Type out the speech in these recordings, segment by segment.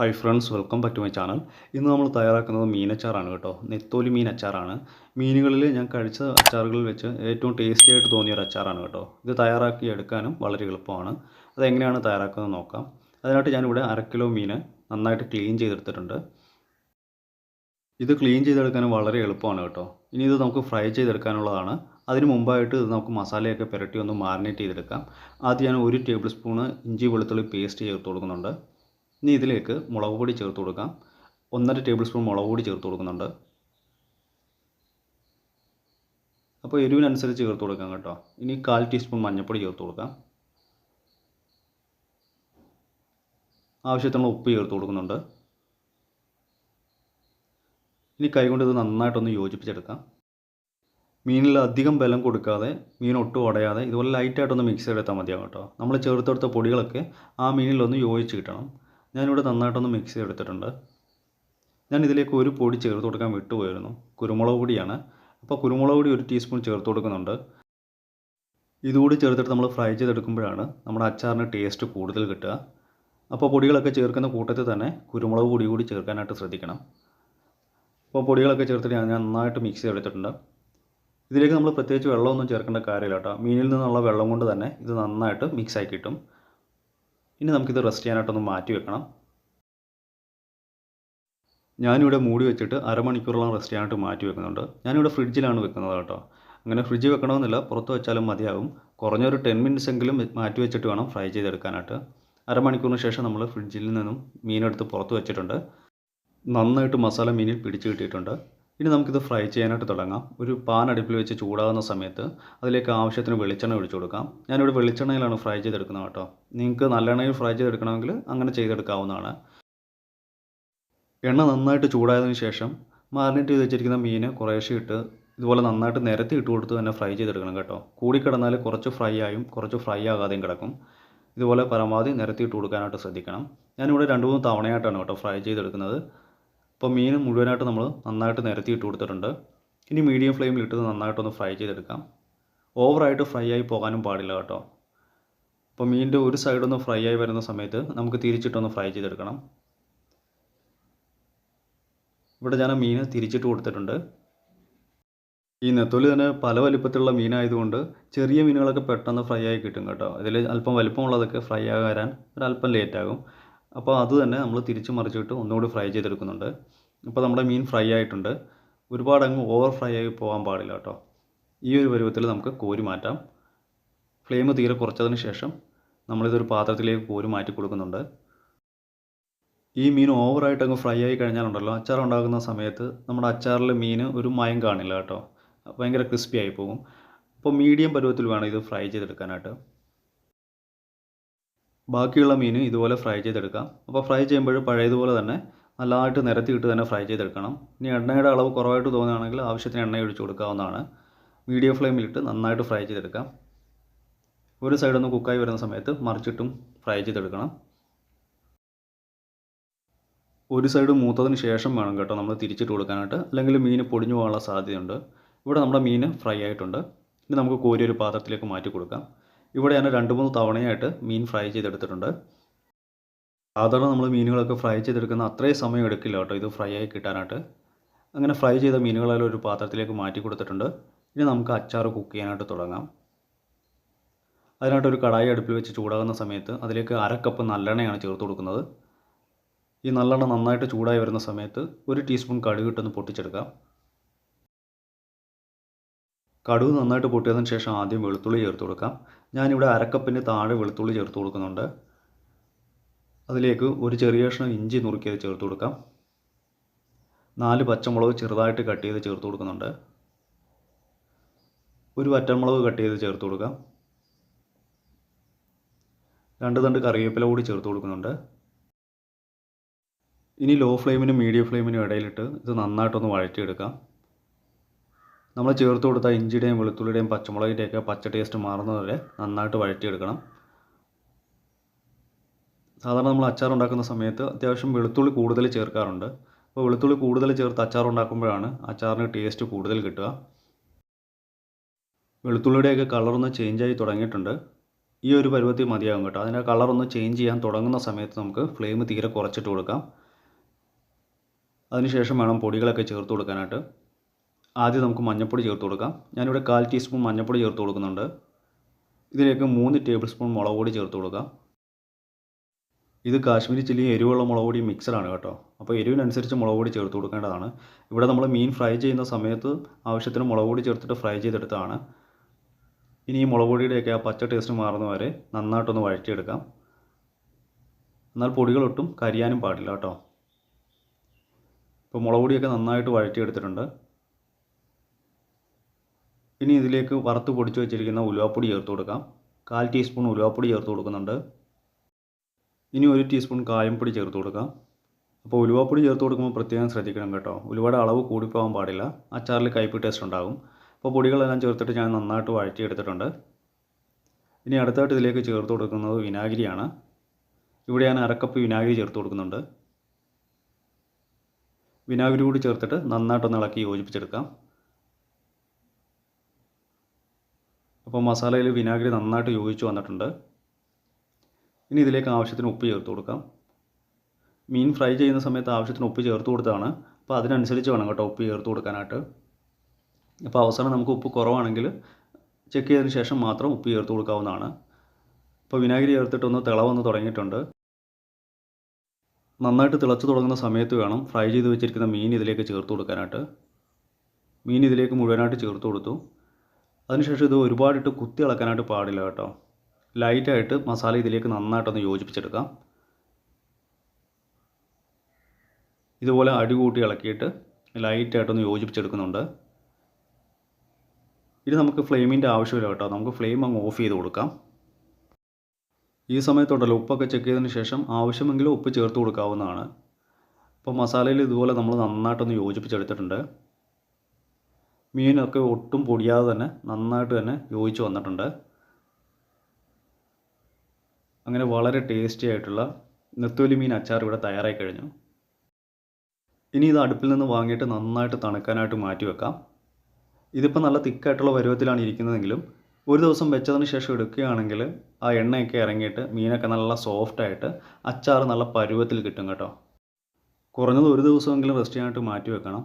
Hi friends welcome back to my channel ഇന്ന് നമ്മൾ തയ്യാറാക്കുന്നത് മീനച്ചാറാണ് കേട്ടോ. നെത്തോലി മീൻ അച്ചാറാണ് മീനുകളിൽ ഞാൻ കഴിച്ച അച്ചാറുകളിൽ വെച്ച് ഏറ്റവും ടേസ്റ്റി ആയിട്ട് തോന്നിയ ഒരു അച്ചാറാണ് കേട്ടോ. ഇത് തയ്യാറാക്കി എടുക്കാനും വളരെ എളുപ്പമാണ്. അതെങ്ങനെയാണ് തയ്യാറാക്കുന്നത് നോക്കാം. അതിനായിട്ട് ഞാനിവിടെ അര കിലോ മീൻ നന്നായിട്ട് ക്ലീൻ ചെയ്തെടുത്തിട്ടുണ്ട്. ഇത് ക്ലീൻ ചെയ്തെടുക്കാനും വളരെ എളുപ്പമാണ് കേട്ടോ. ഇനി ഇത് നമുക്ക് ഫ്രൈ ചെയ്തെടുക്കാനുള്ളതാണ്. അതിന് മുമ്പായിട്ട് ഇത് നമുക്ക് മസാലയൊക്കെ പുരട്ടി ഒന്ന് മാരിനേറ്റ് ചെയ്തെടുക്കാം. ആദ്യം ഞാൻ ഒരു ടേബിൾ സ്പൂണ് ഇഞ്ചി വെളുത്തുള്ളി പേസ്റ്റ് ചേർത്ത് കൊടുക്കുന്നുണ്ട്. ഇനി ഇതിലേക്ക് മുളക് പൊടി ചേർത്ത് കൊടുക്കാം. ഒന്നര ടേബിൾ സ്പൂൺ മുളക് പൊടി ചേർത്ത് കൊടുക്കുന്നുണ്ട്. അപ്പോൾ എരിവിനനുസരിച്ച് ചേർത്ത് കൊടുക്കാം കേട്ടോ. ഇനി കാൽ ടീസ്പൂൺ മഞ്ഞൾപ്പൊടി ചേർത്ത് കൊടുക്കാം. ആവശ്യത്തിനുള്ള ഉപ്പ് ചേർത്ത് കൊടുക്കുന്നുണ്ട്. ഇനി കൈകൊണ്ട് ഇത് നന്നായിട്ടൊന്ന് യോജിപ്പിച്ചെടുക്കാം. മീനിൽ അധികം ബലം കൊടുക്കാതെ മീൻ ഒട്ടും ഉടയാതെ ഇതുപോലെ ലൈറ്റായിട്ടൊന്ന് മിക്സ് ചെയ്തെടുത്താൽ മതിയാകും കേട്ടോ. നമ്മൾ ചേർത്തെടുത്ത പൊടികളൊക്കെ ആ മീനിലൊന്ന് യോജിച്ച് കിട്ടണം. ഞാനിവിടെ നന്നായിട്ടൊന്ന് മിക്സ് ചെയ്തെടുത്തിട്ടുണ്ട്. ഞാൻ ഇതിലേക്ക് ഒരു പൊടി ചേർത്ത് കൊടുക്കാൻ വിട്ടുപോയിരുന്നു. കുരുമുളക് പൊടിയാണ്. അപ്പോൾ കുരുമുളക് പൊടി ഒരു ടീസ്പൂൺ ചേർത്ത് കൊടുക്കുന്നുണ്ട്. ഇതുകൂടി ചേർത്തിട്ട് നമ്മൾ ഫ്രൈ ചെയ്തെടുക്കുമ്പോഴാണ് നമ്മുടെ അച്ചാറിന് ടേസ്റ്റ് കൂടുതൽ കിട്ടുക. അപ്പോൾ പൊടികളൊക്കെ ചേർക്കുന്ന കൂട്ടത്തിൽ തന്നെ കുരുമുളക് പൊടി കൂടി ചേർക്കാനായിട്ട് ശ്രദ്ധിക്കണം. അപ്പോൾ പൊടികളൊക്കെ ചേർത്തിട്ട് ഞാൻ നന്നായിട്ട് മിക്സ് ചെയ്തെടുത്തിട്ടുണ്ട്. ഇതിലേക്ക് നമ്മൾ പ്രത്യേകിച്ച് വെള്ളമൊന്നും ചേർക്കേണ്ട കാര്യമില്ല കേട്ടോ. മീനിൽ നിന്നുള്ള വെള്ളം കൊണ്ട് തന്നെ ഇത് നന്നായിട്ട് മിക്സ് ആയി കിട്ടും. ഇനി നമുക്കിത് റെസ്റ്റ് ചെയ്യാനായിട്ടൊന്ന് മാറ്റി വെക്കണം. ഞാനിവിടെ മൂടി വെച്ചിട്ട് അരമണിക്കൂറോളം റെസ്റ്റ് ചെയ്യാനായിട്ട് മാറ്റി വെക്കുന്നുണ്ട്. ഞാനിവിടെ ഫ്രിഡ്ജിലാണ് വെക്കുന്നത് കേട്ടോ. അങ്ങനെ ഫ്രിഡ്ജ് വെക്കണമെന്നില്ല പുറത്ത് വെച്ചാലും മതിയാകും. കുറഞ്ഞൊരു ടെൻ മിനിറ്റ്സ് എങ്കിലും മാറ്റി വെച്ചിട്ട് വേണം ഫ്രൈ ചെയ്തെടുക്കാനായിട്ട്. അരമണിക്കൂറിന് ശേഷം നമ്മൾ ഫ്രിഡ്ജിൽ നിന്നും മീനെടുത്ത് പുറത്ത് വെച്ചിട്ടുണ്ട്. നന്നായിട്ട് മസാല മീനിൽ പിടിച്ച് കിട്ടിയിട്ടുണ്ട്. ഇനി നമുക്കിത് ഫ്രൈ ചെയ്യാനായിട്ട് തുടങ്ങാം. ഒരു പാൻ അടുപ്പിൽ വെച്ച് ചൂടാകുന്ന സമയത്ത് അതിലേക്ക് ആവശ്യത്തിന് വെളിച്ചെണ്ണ ഒഴിച്ചു കൊടുക്കാം. ഞാനിവിടെ വെളിച്ചെണ്ണയിലാണ് ഫ്രൈ ചെയ്തെടുക്കുന്നത് കേട്ടോ. നിങ്ങൾക്ക് നല്ലെണ്ണയിൽ ഫ്രൈ ചെയ്തെടുക്കണമെങ്കിൽ അങ്ങനെ ചെയ്തെടുക്കാവുന്നതാണ്. എണ്ണ നന്നായിട്ട് ചൂടായതിനു ശേഷം മാറിനേറ്റ് ചെയ്ത് വെച്ചിരിക്കുന്ന മീൻ കുറേശ്ശെ ഇട്ട് ഇതുപോലെ നന്നായിട്ട് നിരത്തി ഇട്ട് കൊടുത്ത് തന്നെ ഫ്രൈ ചെയ്തെടുക്കണം കേട്ടോ. കൂടിക്കിടന്നാൽ കുറച്ച് ഫ്രൈ ആയും കുറച്ച് ഫ്രൈ ആകാതെയും കിടക്കും. ഇതുപോലെ പരമാവധി നിരത്തി ഇട്ട് കൊടുക്കാനായിട്ട് ശ്രദ്ധിക്കണം. ഞാനിവിടെ രണ്ട് മൂന്ന് തവണയായിട്ടാണ് കേട്ടോ ഫ്രൈ ചെയ്തെടുക്കുന്നത്. അപ്പോൾ മീൻ മുഴുവനായിട്ട് നമ്മൾ നന്നായിട്ട് നിരത്തി ഇട്ട് കൊടുത്തിട്ടുണ്ട്. ഇനി മീഡിയം ഫ്ലെയിമിൽ ഇട്ട് നന്നായിട്ടൊന്ന് ഫ്രൈ ചെയ്തെടുക്കാം. ഓവറായിട്ട് ഫ്രൈ ആയി പോകാനും പാടില്ല കേട്ടോ. അപ്പോൾ മീനിന്റെ ഒരു സൈഡൊന്ന് ഫ്രൈ ആയി വരുന്ന സമയത്ത് നമുക്ക് തിരിച്ചിട്ടൊന്ന് ഫ്രൈ ചെയ്തെടുക്കണം. ഇവിടെ ഞാൻ മീൻ തിരിച്ചിട്ട് കൊടുത്തിട്ടുണ്ട്. ഈ നെത്തോലി തന്നെ പല വലിപ്പത്തിലുള്ള മീനായതുകൊണ്ട് ചെറിയ മീനുകളൊക്കെ പെട്ടെന്ന് ഫ്രൈ ആയി കിട്ടും കേട്ടോ. ഇതിൽ അല്പം വലിപ്പമുള്ളതൊക്കെ ഫ്രൈ ആകാൻ ഒരല്പം ലേറ്റ് ആകും. അപ്പോൾ അത് തന്നെ നമ്മൾ തിരിച്ച് മറിച്ചിട്ട് ഒന്നുകൂടി ഫ്രൈ ചെയ്തെടുക്കുന്നുണ്ട്. ഇപ്പോൾ നമ്മുടെ മീൻ ഫ്രൈ ആയിട്ടുണ്ട്. ഒരുപാട് അങ്ങ് ഓവർ ഫ്രൈ ആയി പോകാൻ പാടില്ല കേട്ടോ. ഈ ഒരു പരുവത്തിൽ നമുക്ക് കോരി മാറ്റാം. ഫ്ലെയിം തീരെ കുറച്ചതിന് ശേഷം നമ്മളിതൊരു പാത്രത്തിലേക്ക് കോരി മാറ്റി കൊടുക്കുന്നുണ്ട്. ഈ മീൻ ഓവറായിട്ട് അങ്ങ് ഫ്രൈ ആയി കഴിഞ്ഞാലുണ്ടല്ലോ അച്ചാർ ഉണ്ടാക്കുന്ന സമയത്ത് നമ്മുടെ അച്ചാറിൽ മീൻ ഒരു മയം കാണില്ല കേട്ടോ. ഭയങ്കര ക്രിസ്പി ആയി പോകും. അപ്പോൾ മീഡിയം പരുവത്തിൽ വേണം ഇത് ഫ്രൈ ചെയ്തെടുക്കാനായിട്ട്. ബാക്കിയുള്ള മീൻ ഇതുപോലെ ഫ്രൈ ചെയ്തെടുക്കാം. അപ്പോൾ ഫ്രൈ ചെയ്യുമ്പോൾ പഴയതുപോലെ തന്നെ നല്ലതായിട്ട് നിരത്തിയിട്ട് തന്നെ ഫ്രൈ ചെയ്തെടുക്കണം. ഇനി എണ്ണയുടെ അളവ് കുറവായിട്ട് തോന്നുകയാണെങ്കിൽ ആവശ്യത്തിന് എണ്ണ ഒഴിച്ചു കൊടുക്കാവുന്നതാണ്. മീഡിയം ഫ്ലെയിമിലിട്ട് നന്നായിട്ട് ഫ്രൈ ചെയ്തെടുക്കാം. ഒരു സൈഡൊന്ന് കുക്കായി വരുന്ന സമയത്ത് മറിച്ചിട്ടും ഫ്രൈ ചെയ്തെടുക്കണം. ഒരു സൈഡ് മൂത്തതിന് ശേഷം വേണം കേട്ടോ നമ്മൾ തിരിച്ചിട്ട് കൊടുക്കാനായിട്ട്. അല്ലെങ്കിൽ മീൻ പൊടിഞ്ഞു പോകാനുള്ള സാധ്യതയുണ്ട്. ഇവിടെ നമ്മുടെ മീൻ ഫ്രൈ ആയിട്ടുണ്ട്. ഇനി നമുക്ക് കോരി ഒരു പാത്രത്തിലേക്ക് മാറ്റി കൊടുക്കാം. ഇവിടെ ഞാൻ രണ്ട് മൂന്ന് തവണയായിട്ട് മീൻ ഫ്രൈ ചെയ്തെടുത്തിട്ടുണ്ട്. സാധാരണ നമ്മൾ മീനുകളൊക്കെ ഫ്രൈ ചെയ്തെടുക്കുന്ന അത്രയും സമയം എടുക്കില്ല കേട്ടോ ഇത് ഫ്രൈ ആയി കിട്ടാനായിട്ട്. അങ്ങനെ ഫ്രൈ ചെയ്ത മീനുകളെല്ലാം ഒരു പാത്രത്തിലേക്ക് മാറ്റി കൊടുത്തിട്ടുണ്ട്. ഇനി നമുക്ക് അച്ചാർ കുക്ക് ചെയ്യാനായിട്ട് തുടങ്ങാം. അതിനായിട്ട് ഒരു കടായി അടുപ്പിൽ വെച്ച് ചൂടാകുന്ന സമയത്ത് അതിലേക്ക് അര കപ്പ് നല്ലെണ്ണയാണ് ചേർത്ത് കൊടുക്കുന്നത്. ഈ നല്ലെണ്ണ നന്നായിട്ട് ചൂടായി വരുന്ന സമയത്ത് ഒരു ടീസ്പൂൺ കടുകിട്ടൊന്ന് പൊട്ടിച്ചെടുക്കാം. കടുക് നന്നായിട്ട് പൊട്ടിയതിന് ശേഷം ആദ്യം വെളുത്തുള്ളി ചേർത്ത് കൊടുക്കാം. ഞാനിവിടെ അരക്കപ്പിന് താഴെ വെളുത്തുള്ളി ചേർത്ത് കൊടുക്കുന്നുണ്ട്. അതിലേക്ക് ഒരു ചെറിയ കഷ്ണം ഇഞ്ചി നുറുക്കിയത് ചേർത്ത് കൊടുക്കാം. നാല് പച്ചമുളക് ചെറുതായിട്ട് കട്ട് ചെയ്ത് ചേർത്ത് കൊടുക്കുന്നുണ്ട്. ഒരു വറ്റൽമുളക് കട്ട് ചെയ്ത് ചേർത്ത് കൊടുക്കാം. രണ്ട് തണ്ട് കറിവേപ്പില കൂടി ചേർത്ത് കൊടുക്കുന്നുണ്ട്. ഇനി ലോ ഫ്ലെയിമിനും മീഡിയം ഫ്ലെയിമിനും ഇടയിലിട്ട് ഇത് നന്നായിട്ടൊന്ന് വഴറ്റിയെടുക്കാം. നമ്മൾ ചേർത്ത് കൊടുത്ത ഇഞ്ചിയുടെയും വെളുത്തുള്ളിയുടെയും പച്ചമുളകിന്റെയൊക്കെ പച്ച ടേസ്റ്റ് മാറുന്നതുവരെ നന്നായിട്ട് വഴറ്റിയെടുക്കണം. സാധാരണ നമ്മൾ അച്ചാർ ഉണ്ടാക്കുന്ന സമയത്ത് അത്യാവശ്യം വെളുത്തുള്ളി കൂടുതൽ ചേർക്കാറുണ്ട്. അപ്പോൾ വെളുത്തുള്ളി കൂടുതൽ ചേർത്ത് അച്ചാർ ഉണ്ടാക്കുമ്പോഴാണ് അച്ചാറിന് ടേസ്റ്റ് കൂടുതൽ കിട്ടുക. വെളുത്തുള്ളിയുടെയൊക്കെ കളറൊന്ന് ആയി തുടങ്ങിയിട്ടുണ്ട്. ഈ ഒരു പരുവത്തിൽ മതിയാകും കേട്ടോ. അതിന്റെ കളറൊന്ന് ചേഞ്ച് ചെയ്യാൻ തുടങ്ങുന്ന സമയത്ത് നമുക്ക് ഫ്ലെയിം തീരെ കുറച്ചിട്ട് കൊടുക്കാം. അതിനുശേഷം വേണം പൊടികളൊക്കെ ചേർത്ത് കൊടുക്കാനായിട്ട്. ആദ്യം നമുക്ക് മഞ്ഞൾപ്പൊടി ചേർത്ത് കൊടുക്കാം. ഞാനിവിടെ കാൽ ടീസ്പൂൺ മഞ്ഞൾപ്പൊടി ചേർത്ത് കൊടുക്കുന്നുണ്ട്. ഇതിലേക്ക് മൂന്ന് ടേബിൾ സ്പൂൺ മുളക് പൊടി ചേർത്ത് കൊടുക്കാം. ഇത് കാശ്മീരി ചില്ലി എരിവുള്ള മുളക് പൊടി മിക്സഡാണ് കേട്ടോ. അപ്പോൾ എരിവിനനുസരിച്ച് മുളക് പൊടി ചേർത്ത് കൊടുക്കേണ്ടതാണ്. ഇവിടെ നമ്മൾ മീൻ ഫ്രൈ ചെയ്യുന്ന സമയത്ത് ആവശ്യത്തിന് മുളക് പൊടി ചേർത്തിട്ട് ഫ്രൈ ചെയ്തെടുത്തതാണ്. ഇനി ഈ മുളക് പൊടിയുടെയൊക്കെ ആ പച്ച ടേസ്റ്റ് മാറുന്ന വരെ നന്നായിട്ടൊന്ന് വഴറ്റിയെടുക്കാം. എന്നാൽ പൊടികളൊട്ടും കരിയാനും പാടില്ല കേട്ടോ. ഇപ്പോൾ മുളക് പൊടിയൊക്കെ നന്നായിട്ട് വഴറ്റിയെടുത്തിട്ടുണ്ട്. ഇനി ഇതിലേക്ക് വറുത്ത് പൊടിച്ച് വെച്ചിരിക്കുന്ന ഉലുവാപ്പൊടി ചേർത്ത് കൊടുക്കാം. കാൽ ടീസ്പൂൺ ഉലുവാപ്പൊടി ചേർത്ത് കൊടുക്കുന്നുണ്ട്. ഇനി ഒരു ടീസ്പൂൺ കായംപ്പൊടി ചേർത്ത് കൊടുക്കാം. അപ്പോൾ ഉലുവാപ്പൊടി ചേർത്ത് കൊടുക്കുമ്പോൾ പ്രത്യേകം ശ്രദ്ധിക്കണം കേട്ടോ. ഉലുവയുടെ അളവ് കൂടിപ്പോകാൻ പാടില്ല. അച്ചാറിൽ കയ്പ് ടേസ്റ്റ് ഉണ്ടാകും. അപ്പോൾ പൊടികളെല്ലാം ചേർത്തിട്ട് ഞാൻ നന്നായിട്ട് വഴറ്റിയെടുത്തിട്ടുണ്ട്. ഇനി അടുത്തായിട്ട് ഇതിലേക്ക് ചേർത്ത് കൊടുക്കുന്നത് വിനാഗിരിയാണ്. ഇവിടെ ഞാൻ അരക്കപ്പ് വിനാഗിരി ചേർത്ത് കൊടുക്കുന്നുണ്ട്. വിനാഗിരി കൂടി ചേർത്തിട്ട് നന്നായിട്ടൊന്ന് ഇളക്കി യോജിപ്പിച്ചെടുക്കാം. അപ്പോൾ മസാലയിൽ വിനാഗിരി നന്നായിട്ട് യോജിച്ച് വന്നിട്ടുണ്ട്. ഇനി ഇതിലേക്ക് ആവശ്യത്തിന് ഉപ്പ് ചേർത്ത് കൊടുക്കാം. മീൻ ഫ്രൈ ചെയ്യുന്ന സമയത്ത് ആവശ്യത്തിന് ഉപ്പ് ചേർത്ത് കൊടുത്താണ് അപ്പോൾ അതിനനുസരിച്ച് വേണം കേട്ടോ ഉപ്പ് ചേർത്ത് കൊടുക്കാനായിട്ട്. അപ്പോൾ അവസാനം നമുക്ക് ഉപ്പ് കുറവാണെങ്കിൽ ചെക്ക് ചെയ്തതിന് ശേഷം മാത്രം ഉപ്പ് ചേർത്ത് കൊടുക്കാവുന്നതാണ്. അപ്പോൾ വിനാഗിരി ചേർത്തിട്ടൊന്ന് തിളവന്ന് തുടങ്ങിയിട്ടുണ്ട്. നന്നായിട്ട് തിളച്ച് തുടങ്ങുന്ന സമയത്ത് വേണം ഫ്രൈ ചെയ്ത് വെച്ചിരിക്കുന്ന മീൻ ഇതിലേക്ക് ചേർത്ത് കൊടുക്കാനായിട്ട്. മീൻ ഇതിലേക്ക് മുഴുവനായിട്ട് ചേർത്ത് കൊടുത്തു. അതിനുശേഷം ഇത് ഒരുപാടിട്ട് കുത്തി ഇളക്കാനായിട്ട് പാടില്ല കേട്ടോ. ലൈറ്റായിട്ട് മസാല ഇതിലേക്ക് നന്നായിട്ടൊന്ന് യോജിപ്പിച്ചെടുക്കാം. ഇതുപോലെ അടി കൂട്ടി ഇളക്കിയിട്ട് ലൈറ്റായിട്ടൊന്ന് യോജിപ്പിച്ചെടുക്കുന്നുണ്ട്. ഇത് നമുക്ക് ഫ്ലെയിമിന്റെ ആവശ്യമില്ല കേട്ടോ. നമുക്ക് ഫ്ലെയിം അങ്ങ് ഓഫ് ചെയ്ത് കൊടുക്കാം. ഈ സമയത്തുണ്ടല്ലോ ഉപ്പൊക്കെ ചെക്ക് ചെയ്തതിന് ശേഷം ആവശ്യമെങ്കിൽ ഉപ്പ് ചേർത്ത് കൊടുക്കാവുന്നതാണ്. അപ്പോൾ മസാലയിൽ ഇതുപോലെ നമ്മൾ നന്നായിട്ടൊന്ന് യോജിപ്പിച്ചെടുത്തിട്ടുണ്ട്. മീനൊക്കെ ഒട്ടും പൊടിയാതെ തന്നെ നന്നായിട്ട് തന്നെ യോജിച്ച് വന്നിട്ടുണ്ട്. അങ്ങനെ വളരെ ടേസ്റ്റി ആയിട്ടുള്ള നെത്തോലി മീൻ അച്ചാർ ഇവിടെ തയ്യാറായി കഴിഞ്ഞു. ഇനി ഇത് അടുപ്പിൽ നിന്ന് വാങ്ങിയിട്ട് നന്നായിട്ട് തണുക്കാനായിട്ട് മാറ്റി വെക്കാം. ഇതിപ്പോൾ നല്ല തിക്കായിട്ടുള്ള പരുവത്തിലാണ് ഇരിക്കുന്നതെങ്കിലും ഒരു ദിവസം വെച്ചതിന് ശേഷം എടുക്കുകയാണെങ്കിൽ ആ എണ്ണയൊക്കെ ഇറങ്ങിയിട്ട് മീനൊക്കെ നല്ല സോഫ്റ്റായിട്ട് അച്ചാർ നല്ല പരുവത്തിൽ കിട്ടും കേട്ടോ. കുറഞ്ഞത് ഒരു ദിവസമെങ്കിലും റെസ്റ്റ് ചെയ്യാനായിട്ട് മാറ്റി വെക്കണം.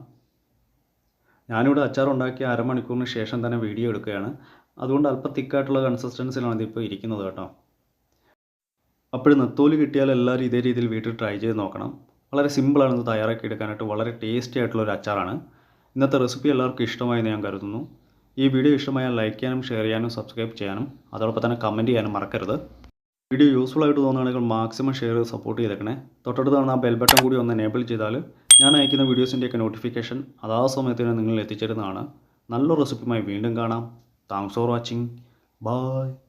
ഞാനിവിടെ അച്ചാർ ഉണ്ടാക്കി അരമണിക്കൂറിന് ശേഷം തന്നെ വീഡിയോ എടുക്കുകയാണ്. അതുകൊണ്ട് അല്പം തിക്കായിട്ടുള്ള കൺസിസ്റ്റൻസിലാണ് ഇതിപ്പോൾ ഇരിക്കുന്നത് കേട്ടോ. അപ്പോഴും നെത്തോലി കിട്ടിയാൽ എല്ലാവരും ഇതേ രീതിയിൽ വീട്ടിൽ ട്രൈ ചെയ്ത് നോക്കണം. വളരെ സിമ്പിളാണ് ഇത് തയ്യാറാക്കി എടുക്കാനായിട്ട്. വളരെ ടേസ്റ്റി ആയിട്ടുള്ള ഒരു അച്ചാറാണ്. ഇന്നത്തെ റെസിപ്പി എല്ലാവർക്കും ഇഷ്ടമായെന്ന് ഞാൻ കരുതുന്നു. ഈ വീഡിയോ ഇഷ്ടമായാൽ ലൈക്ക് ചെയ്യാനും ഷെയർ ചെയ്യാനും സബ്സ്ക്രൈബ് ചെയ്യാനും അതോടൊപ്പം തന്നെ കമന്റ് ചെയ്യാനും മറക്കരുത്. വീഡിയോ യൂസ്ഫുൾ ആയിട്ട് തോന്നുകയാണെങ്കിൽ മാക്സിമം ഷെയർ സപ്പോർട്ട് ചെയ്തേക്കണേ. തൊട്ടടുത്ത് കാണുന്ന ആ ബെൽ ബട്ടൺ കൂടി ഒന്ന് എനേബിൾ ചെയ്താൽ ഞാൻ അയക്കുന്ന വീഡിയോസിന്റെയൊക്കെ നോട്ടിഫിക്കേഷൻ അതാ സമയത്തിന് നിങ്ങൾ എത്തിച്ചേരുന്നതാണ്. നല്ല റെസിപ്പിയുമായി വീണ്ടും കാണാം. Thanks for watching. ബൈ.